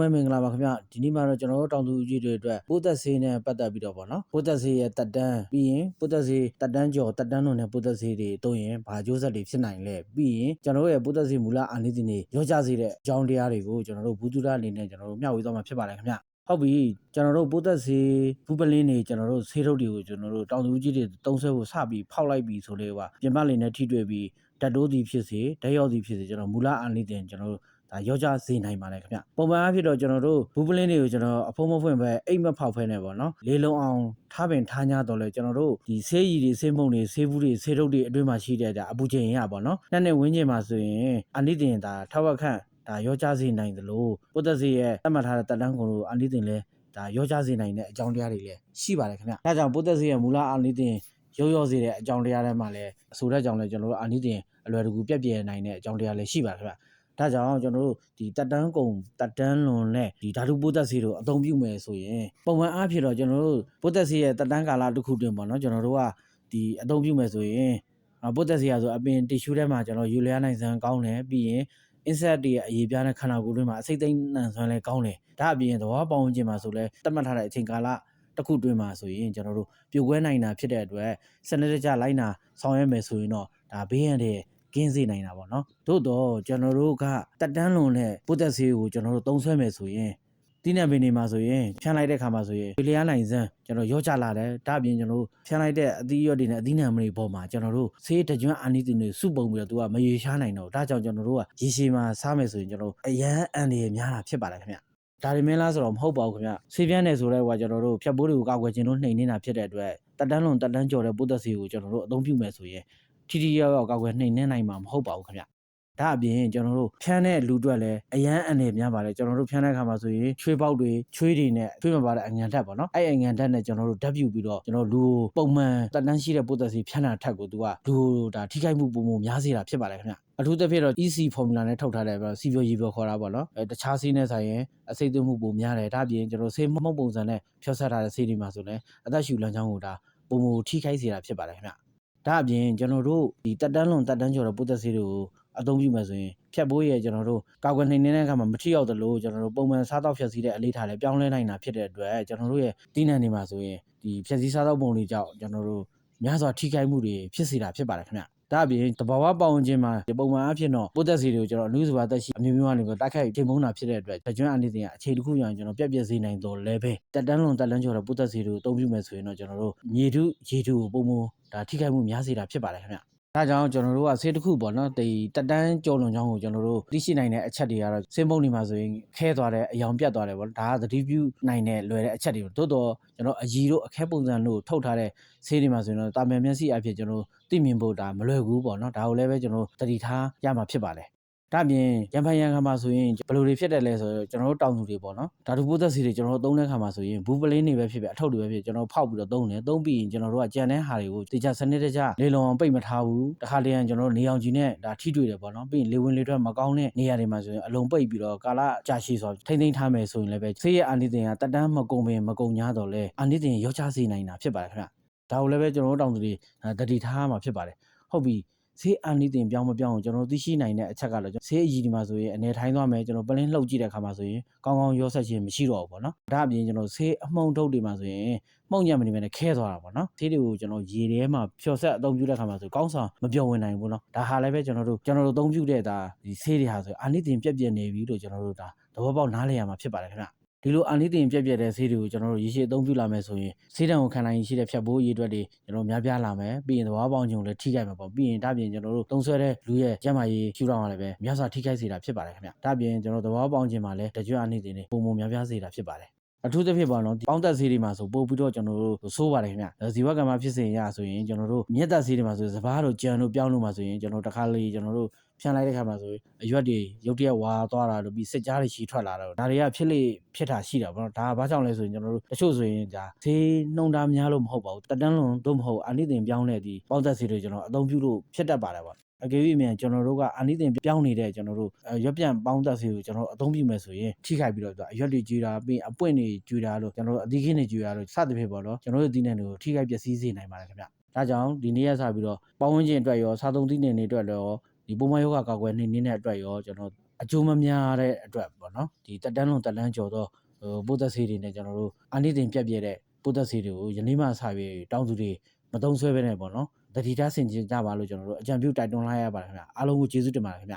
လုံးပဲမင်္ဂလာပါခင်ဗျဒီနေ့မှာတော့ကျွန်တော်တို့တောင်သူကြီးတွေအတွက်ပိုးသက်ဆေးနဲ့ပတ်သက်ပြီးတော့ပေါ့နော်ပိုးသက်ဆေးရဲ့တက်တန်းပြီးရင်ပိုးသက်ဆေးတက်တန်းကျော်တက်တန်းလုံးနဲ့ပိုးသက်ဆေးတွေတုံးရင်ဘာကျိုးဆက်တွေဖြစ်နိုင်လဲပြီးရင်ကျွန်တော်တို့ရဲ့ပိုးသက်ဆေးမူလအာနိသင်တွေရောကြစေတဲ့အကြောင်းတရားတွေကိုကျွန်တော်တို့ဘူးတူတာအနေနဲ့ကျွန်တော်တို့မျှဝေသွားမှာဖြစ်ပါတယ်ခင်ဗျဟုတ်ပြီကျွန်တော်တို့ပိုးသက်ဆေးဘူးပလင်းတွေကျွန်တော်တို့ဆေးထုတ်တွေကိုကျွန်တော်တို့တောင်သူကြီးတွေတုံးဆွဲဖို့စပြီးဖောက်လိုက်ပြီးဆိုလေကပြင်ပလင်းနဲ့ထိတွေ့ပြီးဓာတ်တိုးသည်ဖြစ်စေဓာတ်ရောက်သည်ဖြစ်စေကျွန်တော်မူလအာနိသင်ကျွန်တော်တို့ ဒါရောကြစေနိုင်ပါတယ်ခင်ဗျပုံမှန်အားဖြင့်တော့ကျွန်တော်တို့ဘူးပလင်းတွေကိုကျွန်တော်အဖုံးမဖွင့်ပဲအိမ်မဖောက်ဖဲနေပေါ့နော်လေးလုံးအောင်ထားပင်ထား냐တော့လဲကျွန်တော်တို့ဒီဆေးရည်တွေဆေးမုံတွေဆေးဘူးတွေဆေးထုတ်တွေအတွင်းမှာရှိတဲ့ဒါအပူချိန်ရပေါ့နော်နှစ်နှစ်ဝင်းကျင်မှာဆိုရင်အနိတင်ဒါထောက်ဝက်ခန့်ဒါရောကြစေနိုင်သလိုပုဒ်သက်စီရဲ့တတ်မှတ်ထားတဲ့တက်တန်းကုန်လို့အနိတင်လဲဒါရောကြစေနိုင်တဲ့အကြောင်းတရားတွေလည်းရှိပါတယ်ခင်ဗျဒါကြောင့်ပုဒ်သက်စီရဲ့မူလအနိတင်ရောရောစေတဲ့အကြောင်းတရားတွေမှာလည်းအဆိုတဲ့ကြောင့်လည်းကျွန်တော်တို့အနိတင်အလွယ်တကူပြက်ပြယ်နိုင်တဲ့အကြောင်းတရားလည်းရှိပါတယ်ခင်ဗျ ဒါကြောင့်ကျွန်တော်တို့ဒီတက်တန်းကုံတက်တန်းလွန်နဲ့ဒီဓာတုပိုးသက်စီတို့အသုံးပြုမယ်ဆိုရင်ပုံမှန်အားဖြင့်တော့ကျွန်တော်တို့ပိုးသက်စီရဲ့တက်တန်းကာလတစ်ခုတွင်ပေါ့နော်ကျွန်တော်တို့ကဒီအသုံးပြုမယ်ဆိုရင်အပိုးသက်စီရဆိုအပင်တီရှူးထဲမှာကျွန်တော်ယူလျာနိုင်စမ်းကောင်းတယ်ပြီးရင် insect တွေရဲ့အရေးပြားတဲ့ခန္ဓာကိုယ်တွေမှာအစိတ်သိမ်းနှံဆွမ်းလဲကောင်းတယ်ဒါအပြင်သဘောပေါင်းခြင်းမှာဆိုလဲတတ်မှတ်ထားတဲ့အချိန်ကာလတစ်ခုတွင်းမှာဆိုရင်ကျွန်တော်တို့ပြိုကွဲနိုင်တာဖြစ်တဲ့အတွက်စနစ်တကျလိုက်နာဆောင်ရွက်မယ်ဆိုရင်တော့ဒါဘေးရန်တဲ့ ကင်းစေနိုင်တာပေါ့နော်သို့တော့ကျွန်တော်တို့ကတက်တန်းလွန်တဲ့ပုတ်သက်ဆေးကိုကျွန်တော်တို့သုံးဆွဲမယ်ဆိုရင်တိနံပင်တွေမှာဆိုရင်ဖြန်းလိုက်တဲ့ခါမှာဆိုရင်လျားနိုင်စမ်းကျွန်တော်ရောချလာတယ်ဒါအပြင်ကျွန်တော်တို့ဖြန်းလိုက်တဲ့အသီးရွက်တွေနဲ့အသီးနှံမတွေပေါ်မှာကျွန်တော်တို့ဆေးတကြွအာနိသင်တွေစုပုံပြီးတော့သူကမရေရှားနိုင်တော့ဒါကြောင့်ကျွန်တော်တို့ကရေရှည်မှာစားမယ်ဆိုရင်ကျွန်တော်တို့အရန်အန်တွေများတာဖြစ်ပါတယ်ခင်ဗျဒါတွေမင်းလားဆိုတော့မဟုတ်ပါဘူးခင်ဗျဆေးပြန်းတယ်ဆိုတော့ကကျွန်တော်တို့ဖြတ်ပိုးတွေကိုကောက်ွယ်ခြင်းလို့နှိမ်နေတာဖြစ်တဲ့အတွက်တက်တန်းလွန်တက်တန်းကျော်တဲ့ပုတ်သက်ဆေးကိုကျွန်တော်တို့အသုံးပြုမယ်ဆိုရင် ထိထိရောက်ရောက်ကောက်ွယ်နှိမ်နှင်းနိုင်မှာမဟုတ်ပါဘူးခင်ဗျဒါအပြင်ကျွန်တော်တို့ဖြန်းတဲ့လူအတွက်လည်းအရန်အနေများပါတယ်ကျွန်တော်တို့ဖြန်းတဲ့ခါမှာဆိုရင်ချွေးပေါက်တွေချွေးတွေနဲ့ချွေးမပါတဲ့အငံဓာတ်ပေါ့နော်အဲ့အငံဓာတ်နဲ့ကျွန်တော်တို့ဓာတ်ပြုပြီးတော့ကျွန်တော်လူပုံမှန်တက်တန်းရှိတဲ့ပိုးသက်စီဖြန်းတာထက်ကိုသူကလူဒါထိခိုက်မှုပုံပုံများစေတာဖြစ်ပါတယ်ခင်ဗျအထူးသဖြင့်တော့ EC formula နဲ့ထုတ်ထားတဲ့စီပြောရေပြောခေါ်တာပေါ့နော်အဲတခြားဆေးနဲ့ဆိုင်ရင်အစိတ်သွင်းမှုပုံများတယ်ဒါအပြင်ကျွန်တော်ဆေးမဟုတ်ပုံစံနဲ့ဖြောဆက်ထားတဲ့ဆေးတွေမှာဆိုလည်းအသက်ရှူလမ်းကြောင်းကိုဒါပုံပုံထိခိုက်စေတာဖြစ်ပါတယ်ခင်ဗျ ဒါအပြင်ကျွန်တော်တို့ဒီတက်တန်းလွန်တက်တန်းကျော်တဲ့ပိုးသက်ဆေးတွေကိုအသုံးပြုမယ်ဆိုရင်ဖြတ်ပိုးရဲ့ကျွန်တော်တို့ကာကွယ်နှိမ်နေတဲ့အခါမှာမထိရောက်သလိုကျွန်တော်တို့ပုံမှန်စားတော့ဖြတ်စည်းတဲ့အလေးထားလည်းပြောင်းလဲနိုင်တာဖြစ်တဲ့အတွက်ကျွန်တော်တို့ရဲ့တီးနှံတွေမှာဆိုရင်ဒီဖြတ်စည်းစားတော့ပုံတွေကြောင့်ကျွန်တော်တို့များစွာထိခိုက်မှုတွေဖြစ်စေတာဖြစ်ပါတယ်ခင်ဗျ ဒါအပြင်တဘာဝပေါဝင်ခြင်းမှာပုံမှန်အဖြစ်တော့ပိုးသက်စီတွေကိုကျွန်တော်အနုစဘာသက်ရှိအမျိုးမျိုးကနေပြီးတိုက်ခိုက်ထိမုန်းတာဖြစ်တဲ့အတွက်ကျွမ်းအနေနဲ့အခြေတစ်ခုရအောင်ကျွန်တော်ပြက်ပြက်စေနိုင်တော့လဲပဲတက်တန်းလွန်တက်လန်းကျော်တဲ့ပိုးသက်စီတွေကိုအသုံးပြုမယ်ဆိုရင်တော့ကျွန်တော်တို့မြေထုရေထုကိုပုံမှန်ဒါထိခိုက်မှုများစေတာဖြစ်ပါတယ်ခင်ဗျ ဒါကြောင့်ကျွန်တော်တို့ကဆေးတစ်ခုပေါ့နော်ဒီတက်တန်းကြော်လွန်ချောင်းကိုကျွန်တော်တို့သိရှိနိုင်တဲ့အချက်တွေကတော့စင်းပုံတွေမှာဆိုရင်ခဲသွားတယ်အယောင်ပြတ်သွားတယ်ပေါ့ဒါကသတိပြုနိုင်တဲ့လွယ်တဲ့အချက်တွေပေါ့သို့တော့ကျွန်တော်အရီတို့အခဲပုံစံတို့ထုတ်ထားတဲ့ဆေးတွေမှာဆိုရင်တော့တာမန်မျက်စိအဖြစ်ကျွန်တော်သိမြင်ဖို့ဒါမလွယ်ဘူးပေါ့နော်ဒါကိုလည်းပဲကျွန်တော်သတိထားရမှာဖြစ်ပါတယ် ဒါပြင်ရန်ဖိုင်ရန်ခါမှာဆိုရင်ဘယ်လိုတွေဖြစ်တယ်လဲဆိုတော့ကျွန်တော်တို့တောင်သူတွေပေါ့နော်ဓာတုပိုးသက်စီတွေကျွန်တော်တို့သုံးတဲ့ခါမှာဆိုရင်ဘူးပလင်းတွေပဲဖြစ်ဖြစ်အထုပ်တွေပဲဖြစ်ကျွန်တော်ဖောက်ပြီးတော့သုံးတယ်သုံးပြီးရင်ကျွန်တော်တို့ကကြံတဲ့ဟာတွေကိုတေချာစနစ်တကျလေလုံအောင်ပိတ်မထားဘူးတခါတည်းကျွန်တော်တို့နေအောင်ကြီးနဲ့ဒါထိတွေ့တယ်ပေါ့နော်ပြီးရင်လေဝင်လေထွက်မကောင်းတဲ့နေရာတွေမှာဆိုရင်အလုံးပိတ်ပြီးတော့ကာလကြာရှည်စွာထိမ့်သိမ်းထားမယ်ဆိုရင်လည်းပဲဆေးရအာနိသင်ကတက်တန်းမကုံပင်မကုံညာတော့လဲအာနိသင်ရောချစေနိုင်တာဖြစ်ပါတယ်ခင်ဗျဒါကိုလည်းပဲကျွန်တော်တို့တောင်သူတွေတတိထားမှာဖြစ်ပါတယ်ဟုတ်ပြီ ဆေးအာနိသင်ပြောင်းမပြောင်းအောင်ကျွန်တော်သိရှိနိုင်တဲ့အချက်ကတော့ဆေးအကြီးဒီမှာဆိုရင်အနေထိုင်းသွားမယ်ကျွန်တော်ပလင်းလှုပ်ကြည့်တဲ့အခါမှာဆိုရင်ကောင်းကောင်းရောဆက်ခြင်းမရှိတော့ဘူးပေါ့နော်ဒါအပြင်ကျွန်တော်ဆေးအမှုန်ထုတ်တွေမှာဆိုရင်မှုန်ညံ့မနေမဲ့နဲ့ခဲသွားတာပေါ့နော်ဆေးတွေကိုကျွန်တော်ရေထဲမှာဖြော်ဆက်အသုံးပြုတဲ့အခါမှာဆိုကောင်းဆောင်မပြောင်းဝင်နိုင်ဘူးနော်ဒါဟာလည်းပဲကျွန်တော်တို့ကျွန်တော်တို့အသုံးပြုတဲ့ဒါဒီဆေးတွေဟာဆိုအာနိသင်ပြက်ပြက်နေပြီလို့ကျွန်တော်တို့ဒါသဘောပေါက်နားလည်ရမှာဖြစ်ပါတယ်ခင်ဗျ ဒီလိုအာနိသင်ပြက်ပြက်တဲ့ဆေးတွေကိုကျွန်တော်တို့ရေရှည်အသုံးပြုလာမယ်ဆိုရင်ဆေးတံကိုခံနိုင်ရှိတဲ့ဖြတ်ပိုးရည်အတွက်တွေကျွန်တော်များပြားလာမယ်ပြီးရင်သဘာဝပေါင်းခြင်းကိုလည်းထိခိုက်မှာပေါ့ပြီးရင်ဒါပြင်ကျွန်တော်တို့သုံးဆွဲတဲ့လူရဲ့ကျန်းမာရေးရှုထောင့်ကလည်းပဲများစွာထိခိုက်စေတာဖြစ်ပါတယ်ခင်ဗျဒါပြင်ကျွန်တော်သဘာဝပေါင်းခြင်းမှာလည်းတကြွအာနိသင်တွေပုံပုံများပြားစေတာဖြစ်ပါတယ်အထူးသဖြင့်ပေါ့နော်ပေါင်းသက်ဆေးတွေမှာဆိုပို့ပြီးတော့ကျွန်တော်တို့ဆိုးပါတယ်ခင်ဗျဇီဝကမ္မဖြစ်စဉ်ရဆိုရင်ကျွန်တော်တို့မြက်သက်ဆေးတွေမှာဆိုစပားတို့ကြံတို့ပြောင်းလို့မှာဆိုရင်ကျွန်တော်တခါလေကျွန်တော်တို့ ဖြန်းလိုက်တဲ့ခါမှာဆိုရင်အရွက်တွေရုတ်တရက်ဝါသွားတာတို့ပြီးစစ်ကြားတွေရှည်ထွက်လာတာတို့ဒါတွေကဖြစ်လေဖြစ်တာရှိတာပေါ့နော်ဒါကဘာကြောင့်လဲဆိုရင်ကျွန်တော်တို့တချို့ဆိုရင်ဒါဈေးနှုံတာများလို့မဟုတ်ပါဘူးတက်တန်းလွန်တို့မဟုတ်အာနိသင်ပြောင်းတဲ့ဒီပေါင်းသက်ဆေးတွေကျွန်တော်အသုံးပြုလို့ဖြစ်တတ်ပါတယ်ပေါ့အကယ်၍မြန်ကျွန်တော်တို့ကအာနိသင်ပြောင်းနေတဲ့ကျွန်တော်တို့ရွက်ပြန်ပေါင်းသက်စီကိုကျွန်တော်အသုံးပြုမယ်ဆိုရင်ထိခိုက်ပြီးတော့အရွက်တွေကျွေးတာပြီးအပွင့်တွေကျွေးတာလို့ကျွန်တော်တို့အသီးခင်းတွေကျွေးတာလို့စသဖြင့်ပေါ့နော်ကျွန်တော်တို့ဒီနယ်တွေကိုထိခိုက်ပျက်စီးစေနိုင်ပါတယ်ခင်ဗျဒါကြောင့်ဒီနေ့ရက်စပြီးတော့ပေါင်းဝန်းကျင်အတွက်ရောစားသုံးသီးနယ်တွေအတွက်ရော ဒီပုံမှန်ယောဂကာကွယ်နှိမ့်နေတဲ့အတွက်ရောကျွန်တော်အကျိုးမများတဲ့အတွက်ပေါ့နော်ဒီတက်တန်းလုံးတက်တန်းကျော်တော့ဟိုပိုးသက်ဆေးတွေနဲ့ကျွန်တော်တို့အနိတင်ပြက်ပြက်တဲ့ပိုးသက်ဆေးတွေကိုယနေ့မှစပြီးတောင်းသူတွေမသုံးဆွဲပဲနဲ့ပေါ့နော်တတိထားဆင်ကျင်ကြပါလို့ကျွန်တော်တို့အကြံပြုတိုက်တွန်းလိုက်ရပါတယ်ခင်ဗျအားလုံးကိုကျေးဇူးတင်ပါတယ်ခင်ဗျ